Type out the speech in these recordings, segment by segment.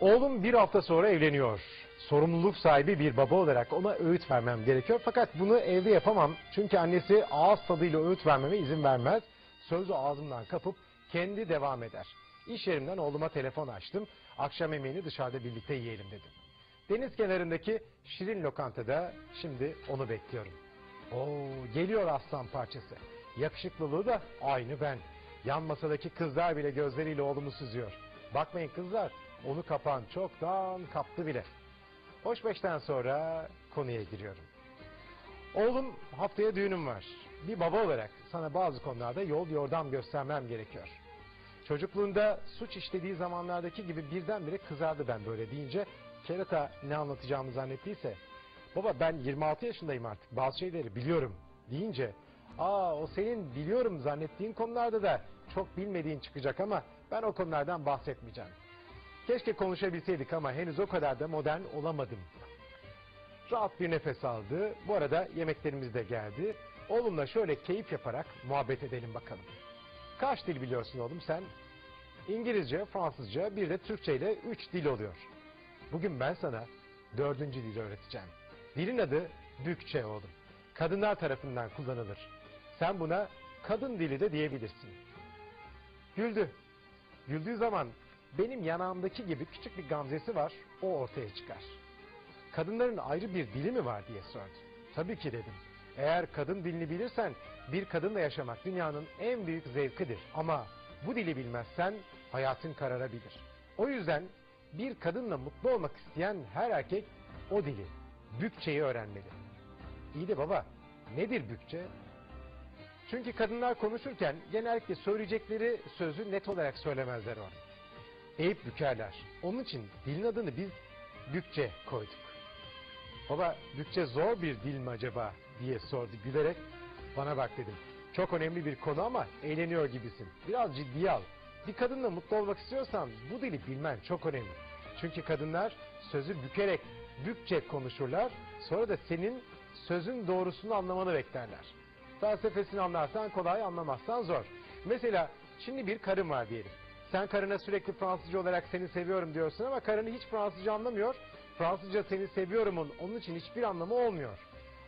Oğlum bir hafta sonra evleniyor. Sorumluluk sahibi bir baba olarak ona öğüt vermem gerekiyor. Fakat bunu evde yapamam. Çünkü annesi ağız tadıyla öğüt vermeme izin vermez. Sözü ağzımdan kapıp kendi devam eder. İş yerimden oğluma telefon açtım. Akşam yemeğini dışarıda birlikte yiyelim dedim. Deniz kenarındaki şirin lokantada şimdi onu bekliyorum. Oo, geliyor aslan parçası. Yakışıklılığı da aynı ben. Yan masadaki kızlar bile gözleriyle oğlumu süzüyor. Bakmayın kızlar, onu kapan çoktan kaptı bile. Hoş beşten sonra konuya giriyorum. Oğlum haftaya düğünüm var. Bir baba olarak sana bazı konularda yol yordam göstermem gerekiyor. Çocukluğunda suç işlediği zamanlardaki gibi birdenbire kızardı ben böyle deyince kerata ne anlatacağımı zannettiyse baba ben 26 yaşındayım artık bazı şeyleri biliyorum deyince aa o senin biliyorum zannettiğin konularda da çok bilmediğin çıkacak ama ben o konulardan bahsetmeyeceğim. Keşke konuşabilseydik ama henüz o kadar da modern olamadım. Rahat bir nefes aldı. Bu arada yemeklerimiz de geldi. Oğlumla şöyle keyif yaparak muhabbet edelim bakalım. Kaç dil biliyorsun oğlum sen? İngilizce, Fransızca, bir de Türkçe ile üç dil oluyor. Bugün ben sana dördüncü dil öğreteceğim. Dilin adı Bükçe oğlum. Kadınlar tarafından kullanılır. Sen buna kadın dili de diyebilirsin. Güldü. Güldüğü zaman benim yanağımdaki gibi küçük bir gamzesi var, o ortaya çıkar. Kadınların ayrı bir dili mi var diye sordu. Tabii ki dedim. Eğer kadın dilini bilirsen bir kadınla yaşamak dünyanın en büyük zevkidir. Ama bu dili bilmezsen hayatın kararabilir. O yüzden bir kadınla mutlu olmak isteyen her erkek o dili, Bükçe'yi öğrenmeli. İyi de baba, nedir Bükçe? Çünkü kadınlar konuşurken genellikle söyleyecekleri sözü net olarak söylemezler o an. Eğip bükerler. Onun için dilin adını biz Bükçe koyduk. Baba Bükçe zor bir dil mi acaba diye sordu gülerek. Bana bak dedim. Çok önemli bir konu ama eğleniyor gibisin. Biraz ciddiye al. Bir kadınla mutlu olmak istiyorsan bu dili bilmen çok önemli. Çünkü kadınlar sözü bükerek Bükçe konuşurlar. Sonra da senin sözün doğrusunu anlamanı beklerler. Felsefesini anlarsan kolay anlamazsan zor. Mesela şimdi bir karın var diyelim. Sen karına sürekli Fransızca olarak seni seviyorum diyorsun ama karını hiç Fransızca anlamıyor. Fransızca seni seviyorumun onun için hiçbir anlamı olmuyor.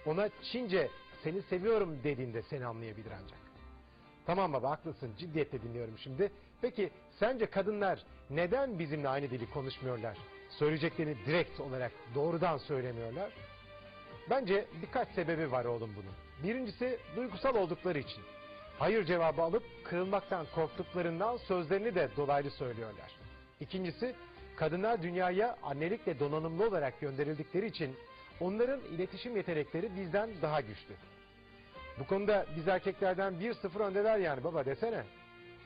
Ona Çince seni seviyorum dediğinde seni anlayabilir ancak. Tamam baba haklısın ciddiyetle dinliyorum şimdi. Peki sence kadınlar neden bizimle aynı dili konuşmuyorlar? Söyleyeceklerini direkt olarak doğrudan söylemiyorlar. Bence birkaç sebebi var oğlum bunun. Birincisi duygusal oldukları için. Hayır cevabı alıp kırılmaktan korktuklarından sözlerini de dolaylı söylüyorlar. İkincisi kadınlar dünyaya annelikle donanımlı olarak gönderildikleri için onların iletişim yetenekleri bizden daha güçlü. Bu konuda biz erkeklerden 1-0 öndeler yani baba desene.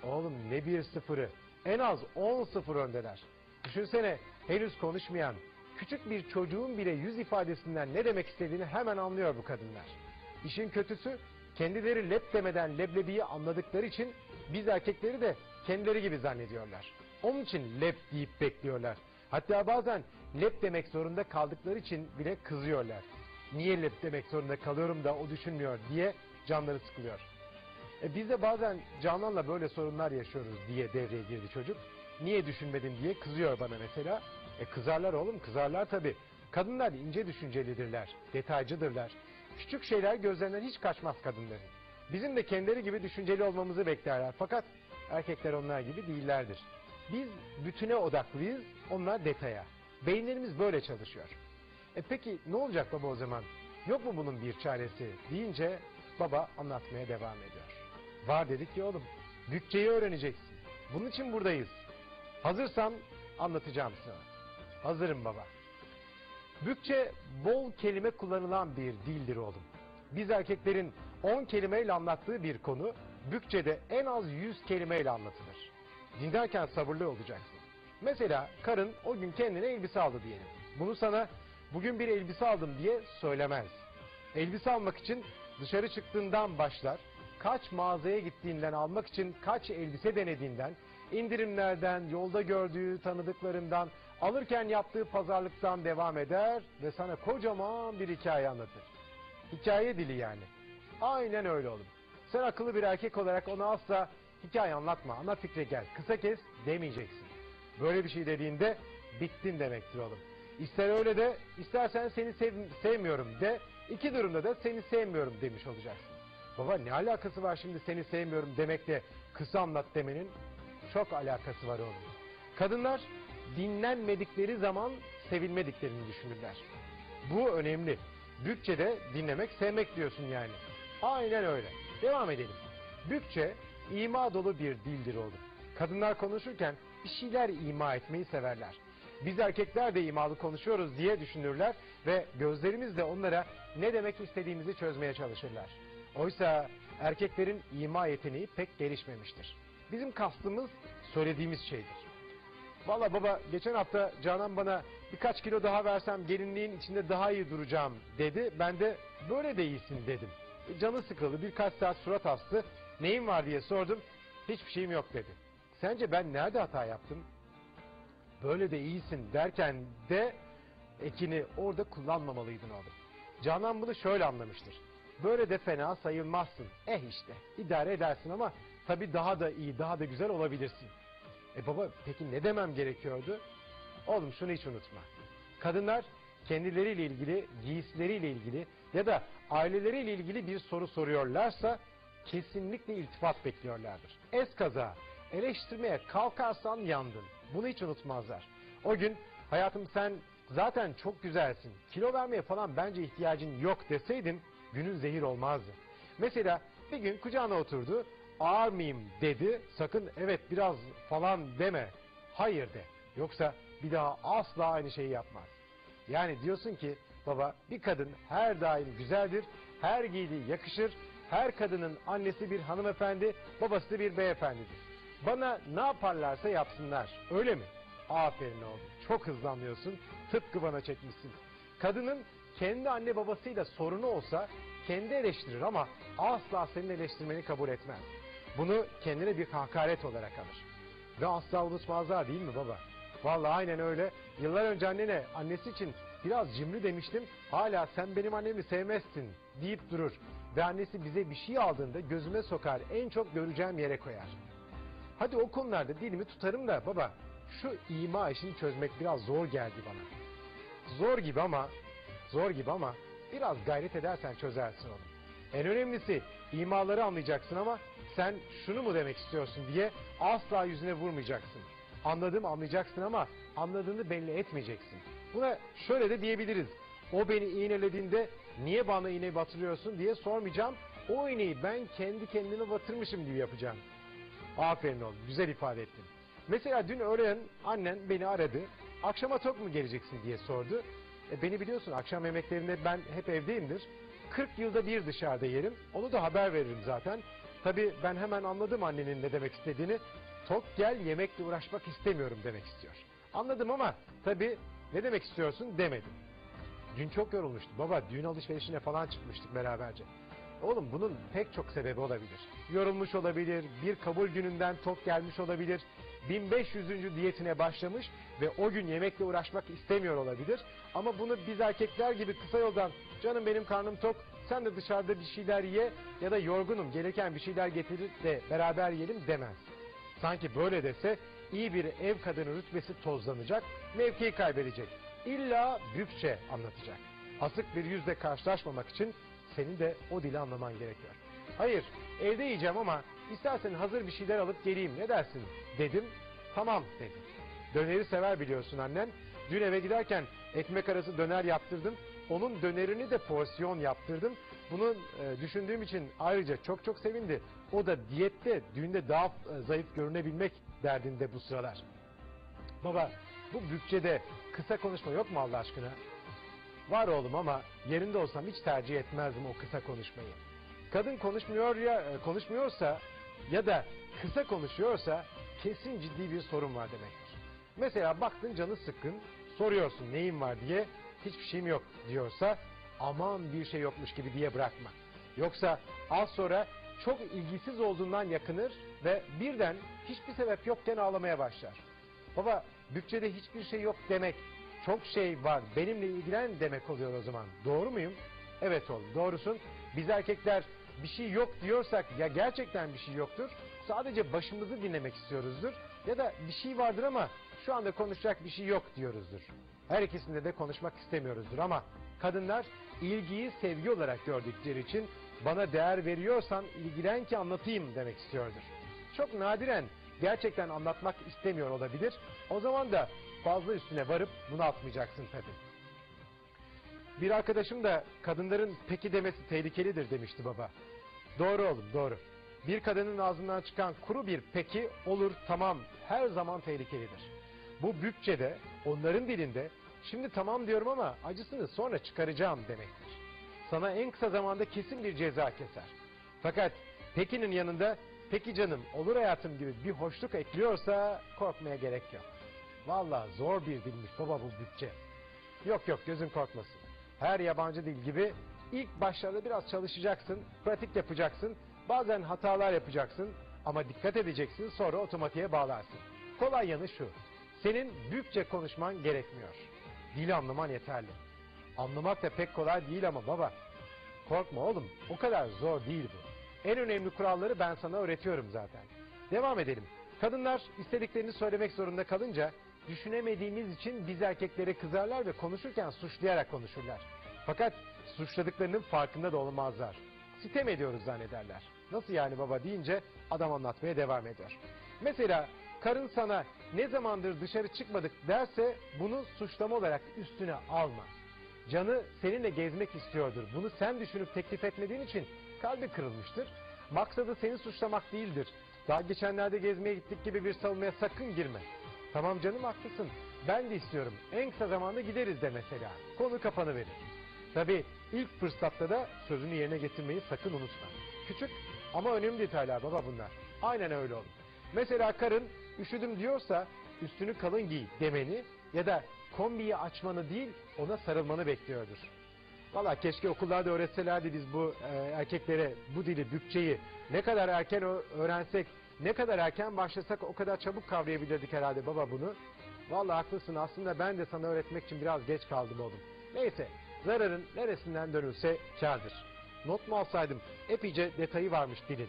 Oğlum ne 1-0'ı en az 10-0 öndeler. Düşünsene henüz konuşmayan küçük bir çocuğun bile yüz ifadesinden ne demek istediğini hemen anlıyor bu kadınlar. İşin kötüsü kendileri lep demeden leblebiyi anladıkları için biz erkekleri de kendileri gibi zannediyorlar. Onun için lep deyip bekliyorlar. Hatta bazen lep demek zorunda kaldıkları için bile kızıyorlar. Niye lep demek zorunda kalıyorum da o düşünmüyor diye canları sıkılıyor. E biz de bazen Canan'la böyle sorunlar yaşıyoruz diye devreye girdi çocuk. Niye düşünmedin diye kızıyor bana mesela. E kızarlar oğlum kızarlar tabii. Kadınlar ince düşüncelidirler, detaycıdırlar. Küçük şeyler gözlerinden hiç kaçmaz kadınların. Bizim de kendileri gibi düşünceli olmamızı beklerler. Fakat erkekler onlar gibi değillerdir. Biz bütüne odaklıyız, onlar detaya. Beyinlerimiz böyle çalışıyor. E peki ne olacak baba o zaman? Yok mu bunun bir çaresi deyince baba anlatmaya devam ediyor. Var dedik ki oğlum, bütçeyi öğreneceksin. Bunun için buradayız. Hazırsan anlatacağım sana. Hazırım baba. Bükçe bol kelime kullanılan bir dildir oğlum. Biz erkeklerin 10 kelimeyle anlattığı bir konu Bükçe'de en az 100 kelimeyle anlatılır. Dinlerken sabırlı olacaksın. Mesela karın o gün kendine elbise aldı diyelim. Bunu sana bugün bir elbise aldım diye söylemez. Elbise almak için dışarı çıktığından başlar. Kaç mağazaya gittiğinden almak için kaç elbise denediğinden, indirimlerden, yolda gördüğü tanıdıklarından, alırken yaptığı pazarlıktan devam eder ve sana kocaman bir hikaye anlatır. Hikaye dili yani. Aynen öyle oğlum. Sen akıllı bir erkek olarak ona asla hikaye anlatma, ana fikre gel, kısa kes demeyeceksin. Böyle bir şey dediğinde bittin demektir oğlum. İster öyle de istersen seni sev- sevmiyorum de iki durumda da seni sevmiyorum demiş olacaksın. Baba ne alakası var şimdi seni sevmiyorum demekle kısa anlat demenin? Çok alakası var oğlum. Kadınlar dinlenmedikleri zaman sevilmediklerini düşünürler. Bu önemli. Bütçede dinlemek, sevmek diyorsun yani. Aynen öyle. Devam edelim. Bütçe ima dolu bir dildir oğlum. Kadınlar konuşurken bir şeyler ima etmeyi severler. Biz erkekler de imalı konuşuyoruz diye düşünürler ve gözlerimizle onlara ne demek istediğimizi çözmeye çalışırlar. Oysa erkeklerin ima yeteneği pek gelişmemiştir. Bizim kastımız söylediğimiz şeydir. Valla baba geçen hafta Canan bana birkaç kilo daha versem gelinliğin içinde daha iyi duracağım dedi. Ben de böyle de iyisin dedim. E, Canı sıkıldı birkaç saat surat astı. Neyin var diye sordum. Hiçbir şeyim yok dedi. Sence ben nerede hata yaptım? Böyle de iyisin derken de ekini orada kullanmamalıydın oğlum. Canan bunu şöyle anlamıştır. Böyle de fena sayılmazsın. Eh işte idare edersin ama tabii daha da iyi daha da güzel olabilirsin. E baba peki ne demem gerekiyordu? Oğlum şunu hiç unutma. Kadınlar kendileriyle ilgili, giysileriyle ilgili ya da aileleriyle ilgili bir soru soruyorlarsa kesinlikle iltifat bekliyorlardır. Eskaza eleştirmeye kalkarsan yandın. Bunu hiç unutmazlar. O gün hayatım sen zaten çok güzelsin. Kilo vermeye falan bence ihtiyacın yok deseydin günün zehir olmazdı. Mesela bir gün kucağına oturdu. Mıyım dedi. Sakın evet biraz falan deme. Hayır de. Yoksa bir daha asla aynı şeyi yapmaz. Yani diyorsun ki baba bir kadın her daim güzeldir. Her giydiği yakışır. Her kadının annesi bir hanımefendi, babası da bir beyefendidir. Bana ne yaparlarsa yapsınlar. Öyle mi? Aferin oğlum. Çok hızlı anlıyorsun. Tıpkı bana çekmişsin. Kadının kendi anne babasıyla sorunu olsa kendi eleştirir ama asla senin eleştirmeni kabul etmez. Bunu kendine bir hakaret olarak alır. Ve asla unutmazlar değil mi baba? Vallahi aynen öyle. Yıllar önce annene annesi için biraz cimri demiştim. Hala sen benim annemi sevmezsin deyip durur. Ve annesi bize bir şey aldığında gözüme sokar en çok göreceğim yere koyar. Hadi o konularda dilimi tutarım da baba şu ima işini çözmek biraz zor geldi bana. Zor gibi ama zor gibi ama biraz gayret edersen çözersin onu. En önemlisi imaları anlayacaksın ama sen şunu mu demek istiyorsun diye asla yüzüne vurmayacaksın. Anladım anlayacaksın ama anladığını belli etmeyeceksin. Buna şöyle de diyebiliriz. O beni iğnelediğinde niye bana iğne batırıyorsun diye sormayacağım. O iğneyi ben kendi kendime batırmışım gibi yapacağım. Aferin oğlum güzel ifade ettin. Mesela dün öğlen annen beni aradı. Akşama tok mu geleceksin diye sordu. E, beni biliyorsun akşam yemeklerinde ben hep evdeyimdir. 40 yılda bir dışarıda yerim. Onu da haber veririm zaten. Tabii ben hemen anladım annenin ne demek istediğini. Tok gel yemekle uğraşmak istemiyorum demek istiyor. Anladım ama tabii ne demek istiyorsun demedim. Dün çok yorulmuştu. Baba düğün alışverişine falan çıkmıştık beraberce. Oğlum bunun pek çok sebebi olabilir. Yorulmuş olabilir, bir kabul gününden tok gelmiş olabilir, 1500. diyetine başlamış ve o gün yemekle uğraşmak istemiyor olabilir. Ama bunu biz erkekler gibi kısa yoldan canım benim karnım tok sen de dışarıda bir şeyler ye ya da yorgunum gelirken bir şeyler getirir de beraber yiyelim demez. Sanki böyle dese iyi bir ev kadını rütbesi tozlanacak, mevkiyi kaybedecek. İlla büyükçe anlatacak. Asık bir yüzle karşılaşmamak için senin de o dili anlaman gerekiyor. Hayır, evde yiyeceğim ama istersen hazır bir şeyler alıp geleyim ne dersin dedim. Tamam dedi. Döneri sever biliyorsun annen. Dün eve giderken ekmek arası döner yaptırdım. Onun dönerini de porsiyon yaptırdım. Bunu e, düşündüğüm için ayrıca çok çok sevindi. O da diyette, düğünde daha e, zayıf görünebilmek derdinde bu sıralar. Baba bu bütçede kısa konuşma yok mu Allah aşkına? Var oğlum ama yerinde olsam hiç tercih etmezdim o kısa konuşmayı. Kadın konuşmuyor ya e, konuşmuyorsa ya da kısa konuşuyorsa kesin ciddi bir sorun var demektir. Mesela baktın canı sıkkın soruyorsun neyin var diye hiçbir şeyim yok diyorsa aman bir şey yokmuş gibi diye bırakma. Yoksa az sonra çok ilgisiz olduğundan yakınır ve birden hiçbir sebep yokken ağlamaya başlar. Baba bütçede hiçbir şey yok demek çok şey var benimle ilgilen demek oluyor o zaman. Doğru muyum? Evet oğlum doğrusun. Biz erkekler bir şey yok diyorsak ya gerçekten bir şey yoktur. Sadece başımızı dinlemek istiyoruzdur. Ya da bir şey vardır ama şu anda konuşacak bir şey yok diyoruzdur. Her ikisinde de konuşmak istemiyoruzdur ama kadınlar ilgiyi sevgi olarak gördükleri için bana değer veriyorsan ilgilen ki anlatayım demek istiyordur. Çok nadiren gerçekten anlatmak istemiyor olabilir. O zaman da fazla üstüne varıp bunu atmayacaksın tabii. Bir arkadaşım da kadınların peki demesi tehlikelidir demişti baba. Doğru oğlum doğru. Bir kadının ağzından çıkan kuru bir peki olur tamam her zaman tehlikelidir. Bu bütçede onların dilinde şimdi tamam diyorum ama acısını sonra çıkaracağım demektir. Sana en kısa zamanda kesin bir ceza keser. Fakat pekinin yanında peki canım olur hayatım gibi bir hoşluk ekliyorsa korkmaya gerek yok. Vallahi zor bir dilmiş baba bu bütçe. Yok yok gözün korkmasın. Her yabancı dil gibi ilk başlarda biraz çalışacaksın, pratik yapacaksın, bazen hatalar yapacaksın ama dikkat edeceksin sonra otomatiğe bağlarsın. Kolay yanı şu, senin büyükçe konuşman gerekmiyor. Dili anlaman yeterli. Anlamak da pek kolay değil ama baba. Korkma oğlum, o kadar zor değil bu. En önemli kuralları ben sana öğretiyorum zaten. Devam edelim. Kadınlar istediklerini söylemek zorunda kalınca düşünemediğimiz için biz erkeklere kızarlar ve konuşurken suçlayarak konuşurlar. Fakat suçladıklarının farkında da olmazlar. Sitem ediyoruz zannederler. Nasıl yani baba deyince adam anlatmaya devam ediyor. Mesela karın sana ne zamandır dışarı çıkmadık derse bunu suçlama olarak üstüne alma. Canı seninle gezmek istiyordur. Bunu sen düşünüp teklif etmediğin için kalbi kırılmıştır. Maksadı seni suçlamak değildir. Daha geçenlerde gezmeye gittik gibi bir savunmaya sakın girme. Tamam canım haklısın. Ben de istiyorum. En kısa zamanda gideriz de mesela. Konu kapanıverir. Tabii ilk fırsatta da sözünü yerine getirmeyi sakın unutma. Küçük ama önemli detaylar baba bunlar. Aynen öyle olur. Mesela karın üşüdüm diyorsa üstünü kalın giy demeni ya da kombiyi açmanı değil ona sarılmanı bekliyordur. Valla keşke okullarda öğretselerdi biz bu e, erkeklere bu dili, bütçeyi ne kadar erken öğrensek, ne kadar erken başlasak o kadar çabuk kavrayabilirdik herhalde baba bunu. Valla haklısın aslında ben de sana öğretmek için biraz geç kaldım oğlum. Neyse zararın neresinden dönülse kârdır. Not mu alsaydım epeyce detayı varmış dilin.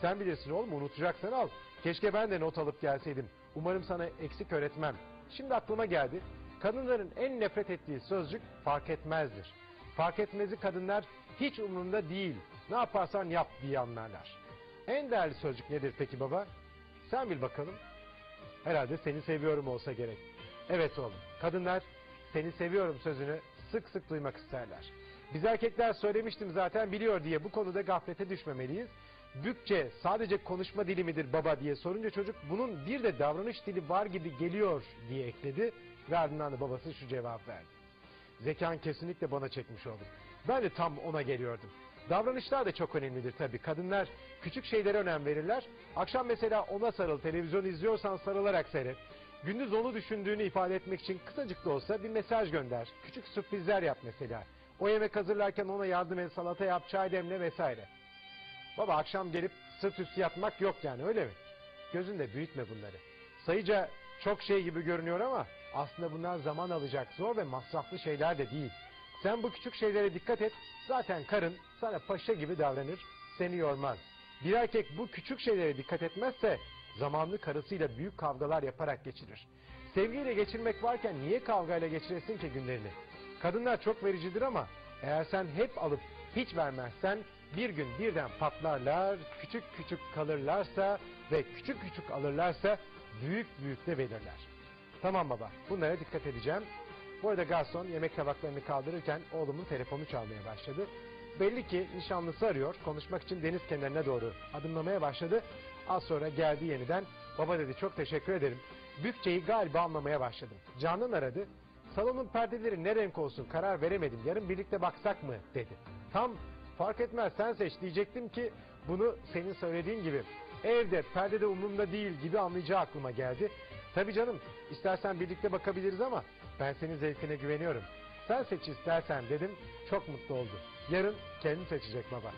Sen bilirsin oğlum unutacaksan al. Keşke ben de not alıp gelseydim. Umarım sana eksik öğretmem. Şimdi aklıma geldi. Kadınların en nefret ettiği sözcük fark etmezdir. Fark etmezi kadınlar hiç umurunda değil. Ne yaparsan yap diye anlarlar. En değerli sözcük nedir peki baba? Sen bil bakalım. Herhalde seni seviyorum olsa gerek. Evet oğlum. Kadınlar seni seviyorum sözünü sık sık duymak isterler. Biz erkekler söylemiştim zaten biliyor diye bu konuda gaflete düşmemeliyiz. Bütçe sadece konuşma dili midir baba diye sorunca çocuk bunun bir de davranış dili var gibi geliyor diye ekledi. Ve ardından da babası şu cevap verdi. Zekan kesinlikle bana çekmiş oldum. Ben de tam ona geliyordum. Davranışlar da çok önemlidir tabii. Kadınlar küçük şeylere önem verirler. Akşam mesela ona sarıl, televizyon izliyorsan sarılarak seyret. Gündüz onu düşündüğünü ifade etmek için kısacık da olsa bir mesaj gönder. Küçük sürprizler yap mesela. O yemek hazırlarken ona yardım et, salata yap, çay demle vesaire. Baba akşam gelip sırt üstü yatmak yok yani öyle mi? Gözünde büyütme bunları. Sayıca çok şey gibi görünüyor ama aslında bunlar zaman alacak zor ve masraflı şeyler de değil. Sen bu küçük şeylere dikkat et. Zaten karın sana paşa gibi davranır, seni yormaz. Bir erkek bu küçük şeylere dikkat etmezse zamanlı karısıyla büyük kavgalar yaparak geçirir. Sevgiyle geçirmek varken niye kavgayla geçiresin ki günlerini? Kadınlar çok vericidir ama eğer sen hep alıp hiç vermezsen bir gün birden patlarlar, küçük küçük kalırlarsa ve küçük küçük alırlarsa büyük büyük de verirler. Tamam baba, bunlara dikkat edeceğim. Bu arada garson yemek tabaklarını kaldırırken oğlumun telefonu çalmaya başladı. Belli ki nişanlısı arıyor. Konuşmak için deniz kenarına doğru adımlamaya başladı. Az sonra geldi yeniden. Baba dedi çok teşekkür ederim. Bütçeyi galiba anlamaya başladım. Canan aradı. Salonun perdeleri ne renk olsun karar veremedim. Yarın birlikte baksak mı dedi. Tam fark etmez sen seç diyecektim ki bunu senin söylediğin gibi evde perdede umurumda değil gibi anlayacağı aklıma geldi. Tabii canım istersen birlikte bakabiliriz ama ben senin zevkine güveniyorum. Sen seç istersen dedim çok mutlu oldu. Yarın kendi seçecek baba.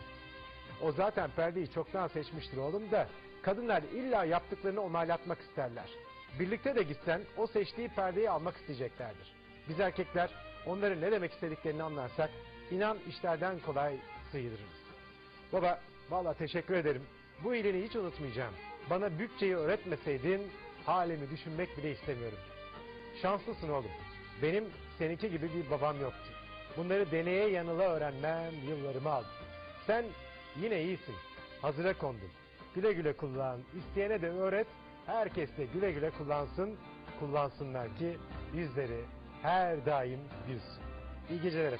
O zaten perdeyi çoktan seçmiştir oğlum da kadınlar illa yaptıklarını onaylatmak isterler. Birlikte de gitsen o seçtiği perdeyi almak isteyeceklerdir. Biz erkekler onların ne demek istediklerini anlarsak inan işlerden kolay sıyrılırız. Baba Valla teşekkür ederim. Bu iyiliğini hiç unutmayacağım. Bana Bükçe'yi öğretmeseydin halimi düşünmek bile istemiyorum. Şanslısın oğlum. Benim seninki gibi bir babam yoktu. Bunları deneye yanıla öğrenmem yıllarımı aldı. Sen yine iyisin. Hazıra kondun. Güle güle kullan. İsteyene de öğret. Herkes de güle güle kullansın. Kullansınlar ki bizleri her daim bilsin. İyi geceler.